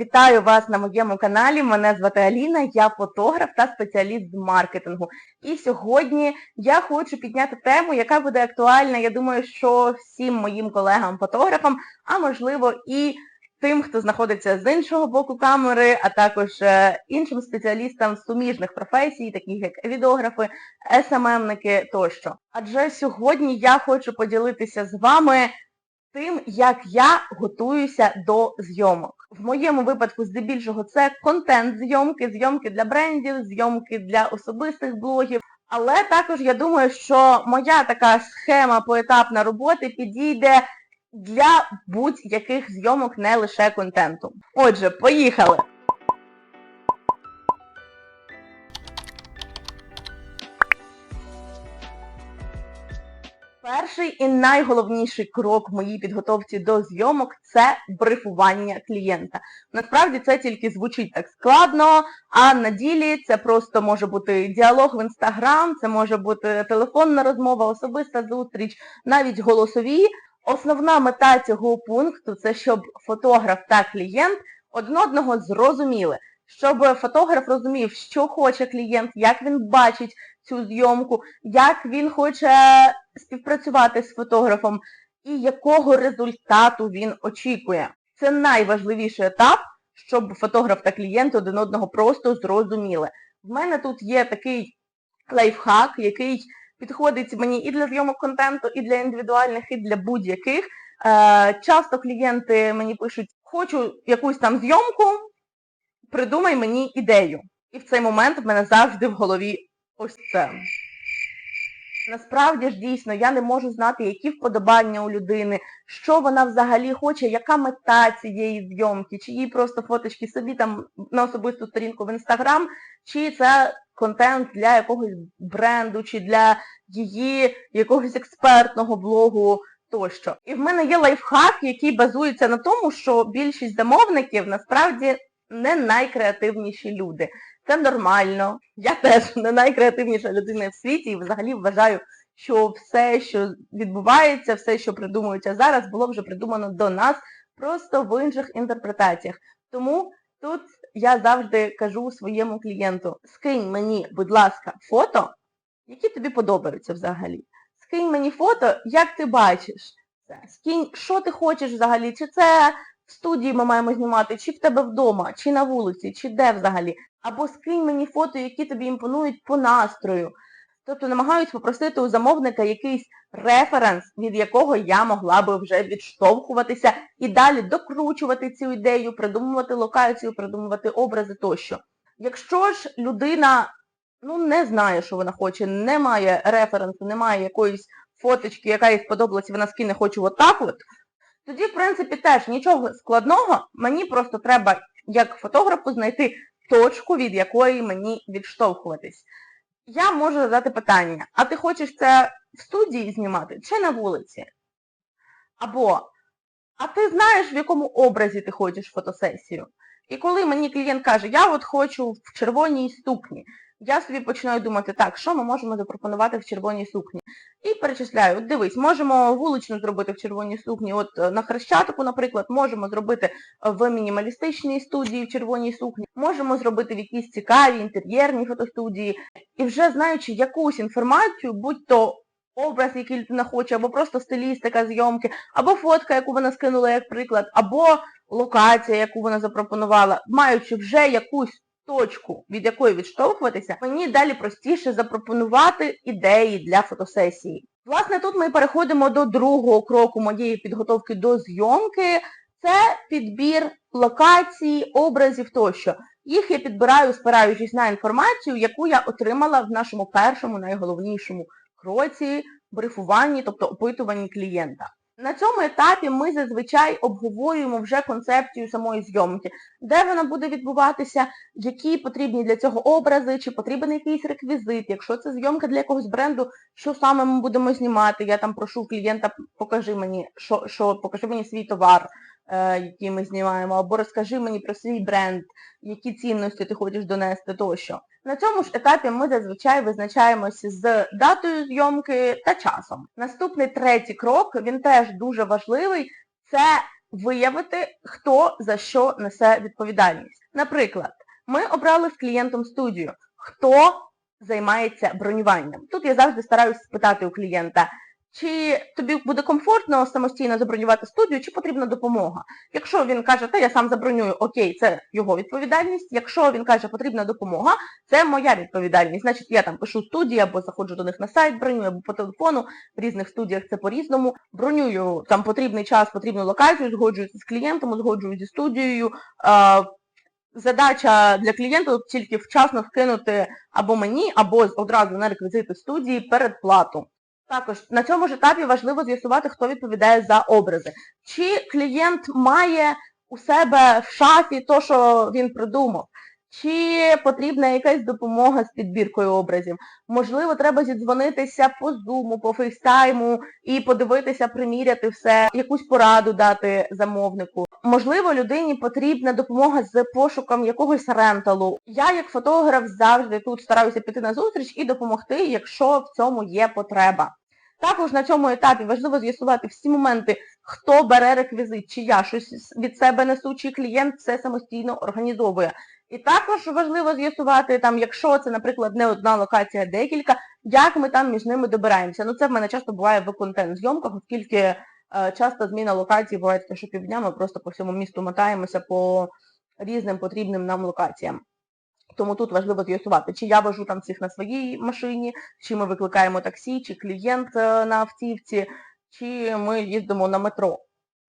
Вітаю вас на моєму каналі. Мене звати Аліна, я фотограф та спеціаліст з маркетингу. І сьогодні я хочу підняти тему, яка буде актуальна, я думаю, що всім моїм колегам-фотографам, а можливо і тим, хто знаходиться з іншого боку камери, а також е, іншим спеціалістам суміжних професій, таких як відеографи, СММники тощо. Адже сьогодні я хочу поділитися з вами тим, як я готуюся до зйомок. В моєму випадку, здебільшого, це контент-зйомки, зйомки для брендів, зйомки для особистих блогів. Але також я думаю, що моя така схема поетапна роботи підійде для будь-яких зйомок, не лише контенту. Отже, поїхали! Перший і найголовніший крок в моїй підготовці до зйомок це брифування клієнта. Насправді це тільки звучить так складно, а на ділі це просто може бути діалог в інстаграм, це може бути телефонна розмова, особиста зустріч, навіть голосові. Основна мета цього пункту це щоб фотограф та клієнт один одного зрозуміли, щоб фотограф розумів, що хоче клієнт, як він бачить цю зйомку, як він хоче співпрацювати з фотографом і якого результату він очікує. Це найважливіший етап, щоб фотограф та клієнт один одного просто зрозуміли. В мене тут є такий лайфхак, який підходить мені і для зйомок контенту, і для індивідуальних, і для будь-яких. Е, часто клієнти мені пишуть, хочу якусь там зйомку, придумай мені ідею. І в цей момент в мене завжди в голові ось це. Насправді ж дійсно я не можу знати, які вподобання у людини, що вона взагалі хоче, яка мета цієї зйомки, чи їй просто фоточки собі там на особисту сторінку в інстаграм, чи це контент для якогось бренду, чи для її якогось експертного блогу тощо. І в мене є лайфхак, який базується на тому, що більшість замовників насправді не найкреативніші люди. Це нормально. Я теж не найкреативніша людина в світі і взагалі вважаю, що все, що відбувається, все, що придумується зараз, було вже придумано до нас, просто в інших інтерпретаціях. Тому тут я завжди кажу своєму клієнту, скинь мені, будь ласка, фото, які тобі подобаються взагалі. Скинь мені фото, як ти бачиш. Скинь, що ти хочеш взагалі, чи це в студії ми маємо знімати, чи в тебе вдома, чи на вулиці, чи де взагалі. Або скинь мені фото, які тобі імпонують по настрою. Тобто намагаюсь попросити у замовника якийсь референс, від якого я могла би вже відштовхуватися і далі докручувати цю ідею, придумувати локацію, придумувати образи тощо. Якщо ж людина ну, не знає, що вона хоче, не має референсу, не має якоїсь фоточки, яка їй сподобалась, вона скине хочу отак от, тоді, в принципі, теж нічого складного, мені просто треба, як фотографу, знайти точку, від якої мені відштовхуватись. Я можу задати питання, а ти хочеш це в студії знімати чи на вулиці? Або, а ти знаєш, в якому образі ти хочеш фотосесію? І коли мені клієнт каже, я от хочу в червоній сукні, я собі починаю думати, так, що ми можемо запропонувати в червоній сукні? І перечисляю, дивись, можемо вуличну зробити в червоній сукні, от е, на Хрещатику, наприклад, можемо зробити в мінімалістичній студії в червоній сукні, можемо зробити в якійсь цікавій інтер'єрній фотостудії. І вже знаючи якусь інформацію, будь то образ, який людина хоче, або просто стилістика зйомки, або фотка, яку вона скинула як приклад, або локація, яку вона запропонувала, маючи вже якусь точку, від якої відштовхуватися, мені далі простіше запропонувати ідеї для фотосесії. Власне, тут ми переходимо до другого кроку моєї підготовки до зйомки. Це підбір локацій, образів тощо. Їх я підбираю, спираючись на інформацію, яку я отримала в нашому першому, найголовнішому кроці брифуванні, тобто опитуванні клієнта. На цьому етапі ми зазвичай обговорюємо вже концепцію самої зйомки, де вона буде відбуватися, які потрібні для цього образи, чи потрібен якийсь реквізит, якщо це зйомка для якогось бренду, що саме ми будемо знімати. Я там прошу клієнта, покажи мені, що, що покажи мені свій товар, е, який ми знімаємо, або розкажи мені про свій бренд, які цінності ти хочеш донести тощо. На цьому ж етапі ми зазвичай визначаємося з датою зйомки та часом. Наступний третій крок, він теж дуже важливий, це виявити, хто за що несе відповідальність. Наприклад, ми обрали з клієнтом студію, хто займається бронюванням. Тут я завжди стараюсь спитати у клієнта, чи тобі буде комфортно самостійно забронювати студію, чи потрібна допомога. Якщо він каже, та я сам забронюю, окей, це його відповідальність. Якщо він каже, потрібна допомога, це моя відповідальність. Значить, я там пишу студії, або заходжу до них на сайт, бронюю, або по телефону. В різних студіях це по-різному. Бронюю там потрібний час, потрібну локацію, згоджуюся з клієнтом, узгоджую зі студією. Задача для клієнта тільки вчасно вкинути або мені, або одразу на реквізити студії передплату. Також на цьому ж етапі важливо з'ясувати, хто відповідає за образи. Чи клієнт має у себе в шафі то, що він придумав, чи потрібна якась допомога з підбіркою образів. Можливо, треба зідзвонитися по зуму, по фейстайму і подивитися, приміряти все, якусь пораду дати замовнику. Можливо, людині потрібна допомога з пошуком якогось ренталу. Я, як фотограф, завжди тут стараюся піти на зустріч і допомогти, якщо в цьому є потреба. Також на цьому етапі важливо з'ясувати всі моменти, хто бере реквізит, чи я щось від себе несу, чи клієнт все самостійно організовує. І також важливо з'ясувати, там, якщо це, наприклад, не одна локація, а декілька, як ми там між ними добираємося. Ну це в мене часто буває в контент-зйомках, оскільки е, часто зміна локації буває таке, що півдня ми просто по всьому місту мотаємося по різним потрібним нам локаціям. Тому тут важливо з'ясувати, чи я вожу там всіх на своїй машині, чи ми викликаємо таксі, чи клієнт е, на автівці, чи ми їздимо на метро,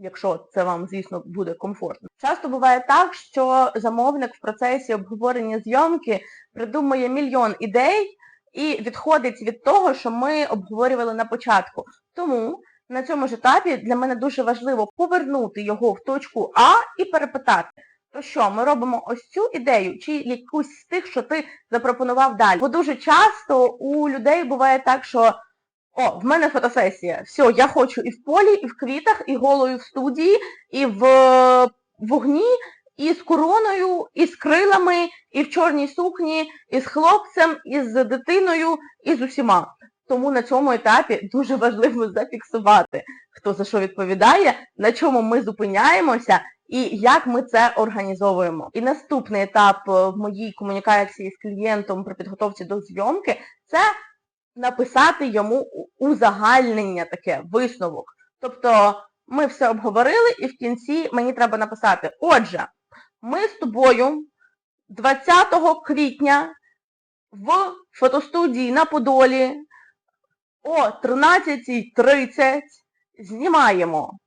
якщо це вам, звісно, буде комфортно. Часто буває так, що замовник в процесі обговорення зйомки придумує мільйон ідей і відходить від того, що ми обговорювали на початку. Тому на цьому ж етапі для мене дуже важливо повернути його в точку А і перепитати. То що, ми робимо ось цю ідею, чи якусь з тих, що ти запропонував далі? Бо дуже часто у людей буває так, що о, в мене фотосесія, все, я хочу і в полі, і в квітах, і голою в студії, і в вогні, і з короною, і з крилами, і в чорній сукні, і з хлопцем, і з дитиною, і з усіма. Тому на цьому етапі дуже важливо зафіксувати, хто за що відповідає, на чому ми зупиняємося і як ми це організовуємо. І наступний етап е, в моїй комунікації з клієнтом при підготовці до зйомки це написати йому узагальнення таке, висновок. Тобто ми все обговорили і в кінці мені треба написати, отже, ми з тобою 20 квітня в фотостудії на Подолі о 13.30 знімаємо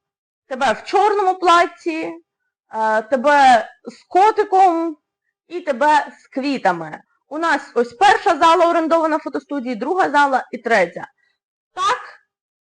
тебе в чорному платі, Е, тебе з котиком і тебе з квітами. У нас ось перша зала орендована фотостудії, друга зала і третя. Так,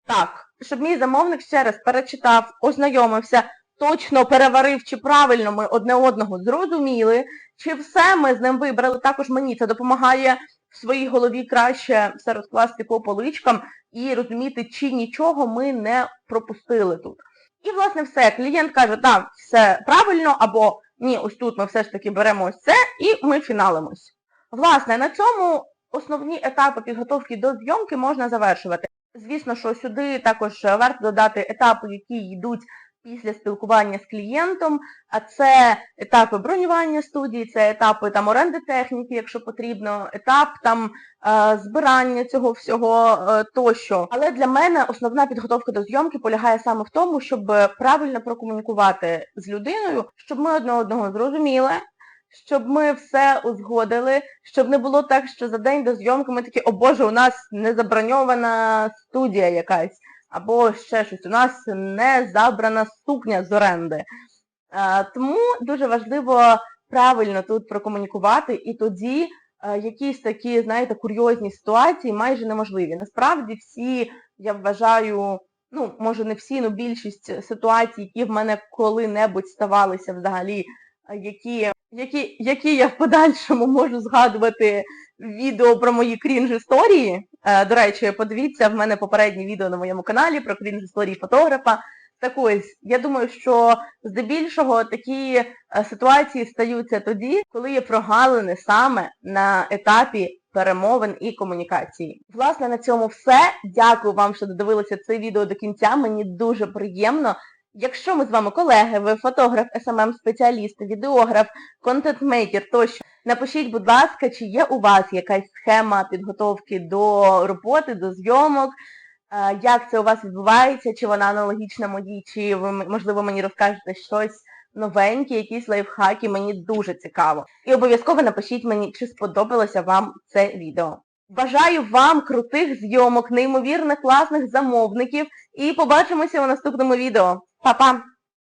так, щоб мій замовник ще раз перечитав, ознайомився, точно переварив, чи правильно ми одне одного зрозуміли, чи все ми з ним вибрали. Також мені це допомагає в своїй голові краще все розкласти по поличкам і розуміти, чи нічого ми не пропустили тут. І, власне, все. Клієнт каже, так, все правильно, або ні, ось тут ми все ж таки беремо ось це і ми фіналимось. Власне, на цьому основні етапи підготовки до зйомки можна завершувати. Звісно, що сюди також варто додати етапи, які йдуть після спілкування з клієнтом, а це етапи бронювання студії, це етапи там оренди техніки, якщо потрібно, етап там е, збирання цього всього е, тощо. Але для мене основна підготовка до зйомки полягає саме в тому, щоб правильно прокомунікувати з людиною, щоб ми одне одного зрозуміли. Щоб ми все узгодили, щоб не було так, що за день до зйомки ми такі, о Боже, у нас не заброньована студія якась або ще щось. У нас не забрана сукня з оренди. Тому дуже важливо правильно тут прокомунікувати, і тоді якісь такі, знаєте, курйозні ситуації майже неможливі. Насправді всі, я вважаю, ну, може не всі, але більшість ситуацій, які в мене коли-небудь ставалися взагалі, які які, які я в подальшому можу згадувати відео про мої крінж-історії. Е, до речі, подивіться, в мене попереднє відео на моєму каналі про крінж-історії фотографа. Так ось, я думаю, що здебільшого такі е, ситуації стаються тоді, коли є прогалини саме на етапі перемовин і комунікації. Власне, на цьому все. Дякую вам, що додивилися це відео до кінця. Мені дуже приємно. Якщо ми з вами колеги, ви фотограф, СММ спеціаліст, відеограф, контент-мейкер тощо, напишіть, будь ласка, чи є у вас якась схема підготовки до роботи, до зйомок, як це у вас відбувається, чи вона аналогічна моїй, чи ви, можливо, мені розкажете щось новеньке, якісь лайфхаки, мені дуже цікаво. І обов'язково напишіть мені, чи сподобалося вам це відео. Бажаю вам крутих зйомок, неймовірно класних замовників і побачимося у наступному відео. Па-па!